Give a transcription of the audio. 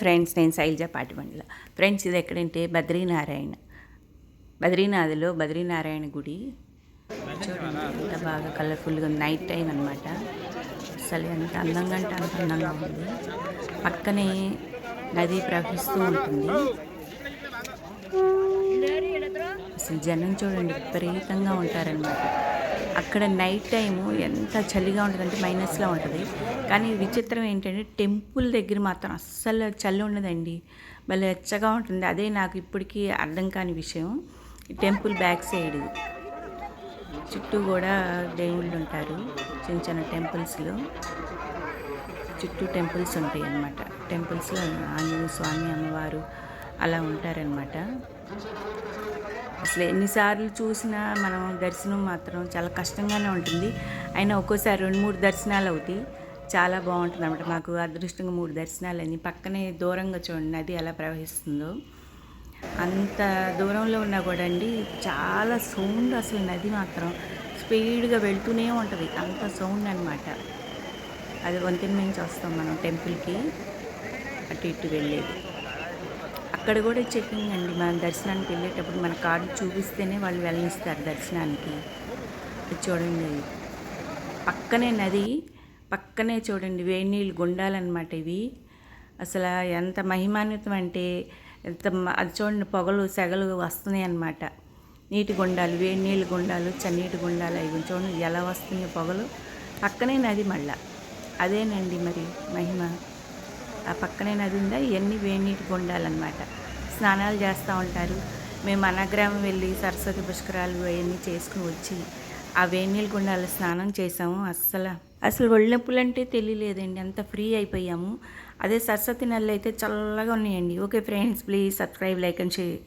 Friends నేను Shailaja Patibandla friends ఇది ఎక్కడంటే బద్రీనారాయణ. బద్రీనాథ్లో బద్రీనారాయణ గుడి. చూడండి ఎంత బాగా కలర్ఫుల్గా నైట్ టైం అనమాట అసలు ఎంత అందంగా అంటే అంత అందంగా ఉంది. పక్కనే నది ప్రవహిస్తూ ఉంటుంది. అసలు జనం చూడండి విపరీతంగా ఉంటారనమాట అక్కడ నైట్ టైము ఎంత చలిగా ఉంటుందంటే మైనస్లో ఉంటుంది. కానీ విచిత్రం ఏంటంటే టెంపుల్ దగ్గర మాత్రం అస్సలు చలి ఉండదండి. భలే వెచ్చగా ఉంటుంది. అదే నాకు ఇప్పటికీ అర్థం కాని విషయం. టెంపుల్ బ్యాక్ సైడ్ చుట్టూ కూడా దేవుళ్ళు ఉంటారు. చిన్న చిన్న టెంపుల్స్లో చుట్టూ టెంపుల్స్ ఉంటాయి అన్నమాట. టెంపుల్స్లో ఆంజనేయ స్వామి అమ్మవారు అలా ఉంటారనమాట అసలు ఎన్నిసార్లు చూసినా మనం దర్శనం మాత్రం చాలా కష్టంగానే ఉంటుంది. అయినా ఒక్కోసారి రెండు మూడు దర్శనాలు అవుతాయి. చాలా బాగుంటుంది అనమాట మాకు అదృష్టంగా మూడు దర్శనాలు అని పక్కనే దూరంగా చూడండి నది ఎలా ప్రవహిస్తుందో. అంత దూరంలో ఉన్నా కూడా అండి చాలా సౌండ్ అసలు నది మాత్రం స్పీడ్గా వెళ్తూనే ఉంటుంది. అంత సౌండ్ అనమాట అది వంతెన నుంచి వస్తాం మనం టెంపుల్కి. అటు ఇటు వెళ్ళేది. అక్కడ కూడా చెకింగ్ అండి మనం దర్శనానికి వెళ్ళేటప్పుడు మన కార్డు చూపిస్తేనే వాళ్ళు వెళ్ళనిస్తారు దర్శనానికి. చూడండి. పక్కనే నది పక్కనే చూడండి వేడి నీళ్ళు గుండాలన్నమాట ఇవి. అసలు ఎంత మహిమాన్వితం అంటే ఎంత అది చూడండి పొగలు సెగలు వస్తున్నాయి అన్నమాట. నీటి గుండాలు వేడి నీళ్ళు గుండాలు చన్నీటి గుండాలు అవి చూడండి ఎలా వస్తున్నాయి పొగలు. పక్కనే నది మళ్ళా. అదేనండి మరి మహిమ. ఆ పక్కనే నది ఉందా? ఇవన్నీ వేడినీటి గుండాలన్నమాట. స్నానాలు చేస్తూ ఉంటారు. మేము అనగ్రామం వెళ్ళి సరస్వతి పుష్కరాలు అవన్నీ చేసుకుని వచ్చి ఆ వేడినీళ్ళ గుండాలు స్నానం చేసాము అస్సలు అసలు ఒళ్ళొప్పులు అంటే తెలియలేదండి. అంత ఫ్రీ అయిపోయాము. అదే సరస్వతి నెలలు అయితే చల్లగా ఉన్నాయండి. Okay friends please subscribe like and share.